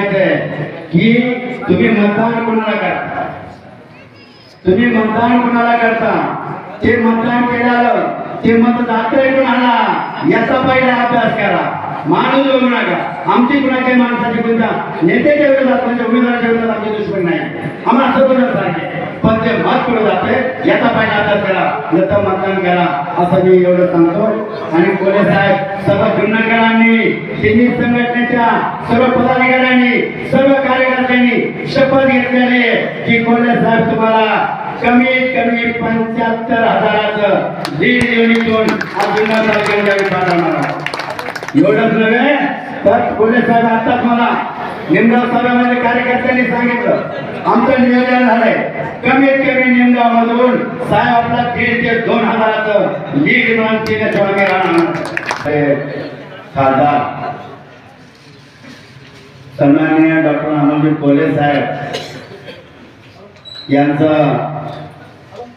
सांगायचंय की तुम्ही मतदान कोणाला करता? तुम्ही मतदान कोणाला करता? ते मतदान केल्यावर ते मत जातंय कोणाला याचा पहिला अभ्यास करा. माणूस बघू नका आमची कुणाच्या माणसाची कोणत्या नेत्याच्या विरोधात म्हणजे उमेदवाराच्या विरोधात आमचे दुश्मन नाही. आम्हाला सर्व सारखे पण जे मत कुठं जाते याचा पाहिजे आता करा. नंतर मतदान करा असं मी एवढं सांगतो. आणि कोले साहेब सर्व जुन्नकरांनी तिन्ही संघटनेच्या सर्व पदाधिकाऱ्यांनी सर्व कार्यकर्त्यांनी शपथ घेतलेली की कोले साहेब तुम्हाला कमीत कमी पंच्याहत्तर हजाराचं लीड युनिटून आज जुन्नर तालुक्यामध्ये आम्ही पाठवणार आहोत. एवढंच नव्हे तर पोलीस साहेब आताच मला निमगाव सभेमध्ये कार्यकर्त्यांनी सांगितलं. आमचं नियोजन झालंय. कमीत कमी निमगाव मधून साहेब आपला दीड ते दोन हजाराचं लीड म्हणून तिने आम्ही राहणार. खासदार. सन्माननीय डॉक्टर अमोलजी कोले साहेब यांचं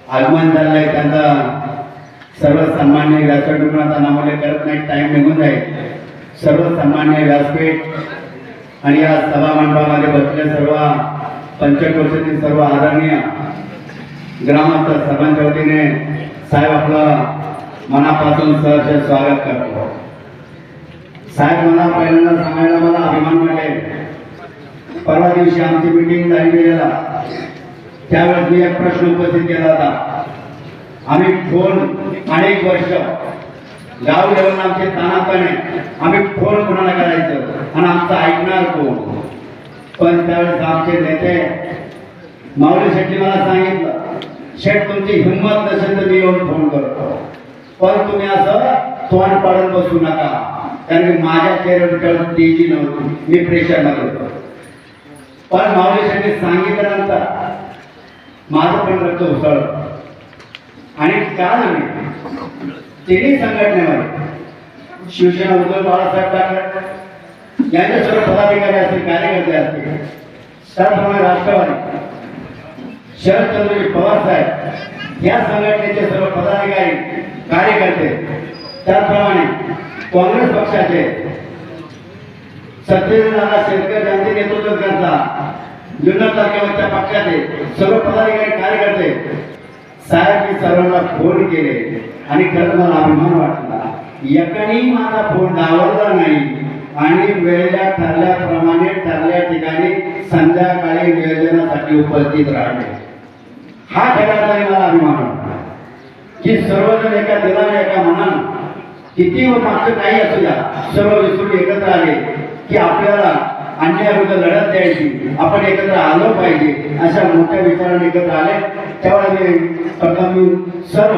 आगमन झालंय. त्यांचा सर्व सन्मान्य व्यासपीठ आता नामोल्लेख करत नाही टाइम निघून जाईल. सर्वसामान्य व्यासपीठ आणि या सभा मंडळामध्ये बसले सर्व पंचकोशातील सर्व आदरणीय ग्रामस्थ सर्वांच्या वतीने साहेब आपलं मनापासून सहर्ष स्वागत करतो. साहेब मला पहिल्यांदा सांगायला मला अभिमान वाटेल. परवा दिवशी आमची मीटिंग झाली गेलेला. त्यावेळेस मी एक प्रश्न उपस्थित केला होता. आम्ही फोन अनेक वर्ष गाव लेवल आमचे तानापणे आम्ही फोन कोणाला करायचं? आणि आमचं ऐकणार कोण? पण त्यावेळेस आमचे नेते माऊली शेट्टी मला सांगितलं शेठ तुमची हिंमत नसेल तर मी येऊन फोन करतो. पण तुम्ही असं तोंड पाडून बसू नका. कारण की माझ्या चेहऱ्यावर तेजी नव्हती. मी प्रेशर नव्हतो पण माऊली शेट्टी सांगितल्यानंतर माझं पण रक्त उसळलं. आणि काल मी तिन्ही संघटनेमध्ये शिवसेना उद्धव बाळासाहेब ठाकरे यांचे सर्व पदाधिकारी असतील कार्यकर्ते असतील त्याचप्रमाणे राष्ट्रवादी शरदचंद्रजी पवार साहेब या संघटनेचे सर्व पदाधिकारी कार्यकर्ते त्याचप्रमाणे काँग्रेस पक्षाचे सत्यनारायण शेतकर यांचे नेतृत्व करता जुन्नर तालुक्यावरच्या पक्षाचे सर्व पदाधिकारी कार्यकर्ते साहेब मी सर्वांना फोन केले आणि खरं मला अभिमान वाटला एकाने माझा फोन डावरला नाही. आणि वेळेला ठरल्याप्रमाणे ठरल्या ठिकाणी संध्याकाळी नियोजनासाठी उपस्थित राहणे हा खेळाचाही मला अभिमान वाटला की सर्वजण एका दिलाने एका मनानं किती व मागचं काही असू द्या सर्व विसरून एकत्र आले की आपल्याला अन्यायाविरुद्ध लढत द्यायची आपण एकत्र आलो पाहिजे अशा मोठ्या विचाराने एकत्र आले. त्यावेळी मी मी सर्व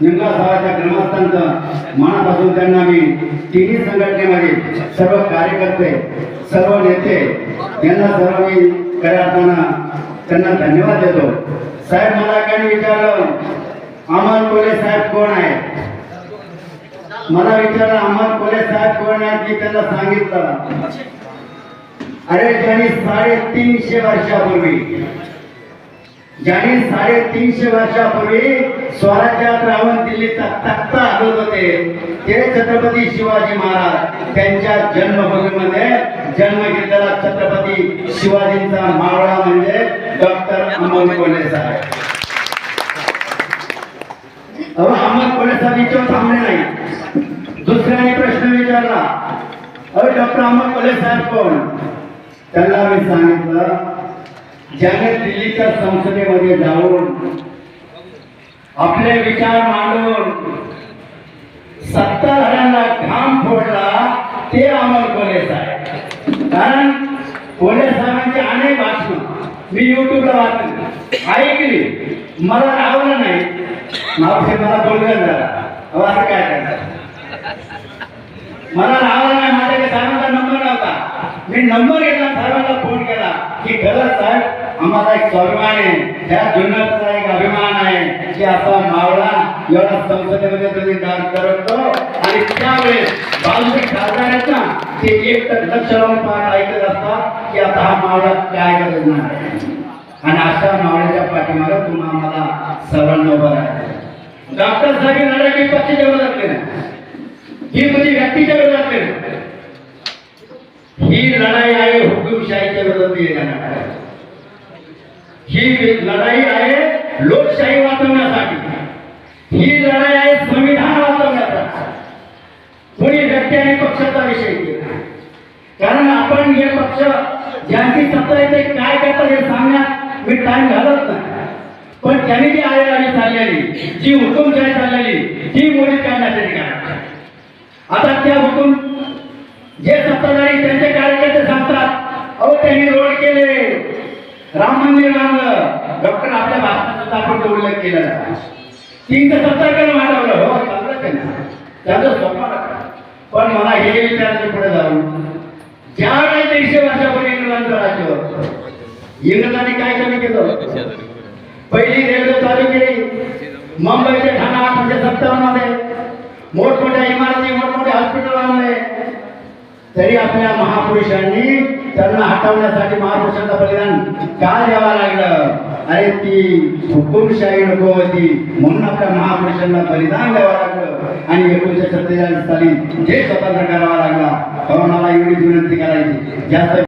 निमगा साहेबाच्या ग्रामस्थांचं मनापासून त्यांना मी तिन्ही संघटनेमध्ये सर्व कार्यकर्ते सर्व नेते यांना सर्व मी खऱ्या अर्थानं त्यांना धन्यवाद देतो. साहेब मला काही विचारलं अमर कोले साहेब कोण आहे मला विचारलं अमर कोले साहेब कोण आहेत मी त्यांना सांगितलं? अरे त्यांनी साडेतीनशे वर्षापूर्वी ज्यांनी साडेतीनशे वर्षापूर्वी स्वराज्यात राहून दिल्लीचा तख्ता हलवत होते ते छत्रपती शिवाजी महाराज त्यांच्या जन्मभूमीमध्ये जन्म घेतलेला छत्रपती शिवाजींचा मावळा म्हणजे डॉक्टर अमोल कोल्हे साहेब. अहो अमोल कोल्हे साहेब इथं थांबले नाही दुसऱ्याने प्रश्न विचारला अरे डॉक्टर अमोल कोल्हे साहेब कोण? त्यांना मी सांगितलं ज्याने दिल्लीच्या संसदेमध्ये जाऊन आपले विचार मांडून सत्ताधाऱ्यांना घाम फोडला ते अमर कोले साहेब. कारण कोले साहेबांची अनेक भाषण मी युट्यूबला वाचली. ऐकली. मला आवडलं नाही. मावशी मला बोललं जरा. असं काय करणार? मला आवडलं नाही माझ्याकडे साहेबांचा नंबर नव्हता मी नंबर घेतला साहेबांना फोन केला की खरंच साहेब आम्हाला एक स्वाभिमान आहे. त्या जुन्नरचा एक अभिमान आहे की असा मावळा एवढा संसदेमध्ये तुम्ही दान करतो आणि त्यावेळेस बालूचे खासदार आहेत ना ते एक तर लक्ष लावून पाहत ऐकत असतात की आता हा मावळा काय करणार आणि अशा मावळ्याच्या पाठीमागे तुम्हा आम्हाला सर्वांना उभं राहायचं डॉक्टर साहेब लढाई पक्षाच्या विरोधात ही म्हणजे व्यक्तीच्या विरोधात ही लढाई आहे हुकुमशाहीच्या विरोधात येण्यासाठी ही लढाई आहे लोकशाही वाचवण्यासाठी. ही लढाई आहे संविधान वाचवण्यासाठी. कोणी व्यक्ती आणि पक्षाचा विषय केला कारण आपण हे पक्ष ज्यांची सत्ता येते काय करतात हे सांगण्यात मी टाइम घालत नाही. पण त्यांनी जी आळेगाडी चाललेली जी हुकुमशाही चाललेली ती मोडीत काढण्यासाठी काय आता त्या हुकुम जे सत्ताधारी त्यांचे कार्यकर्ते सांगतात अहो त्यांनी रोड केले. राम मंदिर बांधलं. डॉक्टर आपल्या भारताचा आपण उल्लेख केला तीन ते सत्तरकडे वाढवलं हो चांगलं आहे स्वप्न पण मला हे विचारायचं पुढे जाऊन. ज्या वेळेस दीडशे वर्षापूर्वी इंग्रजांचं राज्य होतं इंग्रजांनी काय कमी केलं पहिली रेल्वे चालू केली. मुंबई ते ठाणा अठराशे सत्तावन्नमध्ये मोठमोठ्या इमारती मोठमोठे हॉस्पिटल आणले. तरी आपल्या महापुरुषांनी त्यांना हटवण्यासाठी महापुरुषांचं बलिदान का द्यावं लागलं? अरे ती हुकुमशाही नको होती. म्हणून आपल्या महापुरुषांना बलिदान द्यावं लागलं. आणि एकोणीशे सत्तेचाळीस साली जे स्वतंत्र करावा लागला. तेव्हा मला एवढीच विनंती करायची. जास्त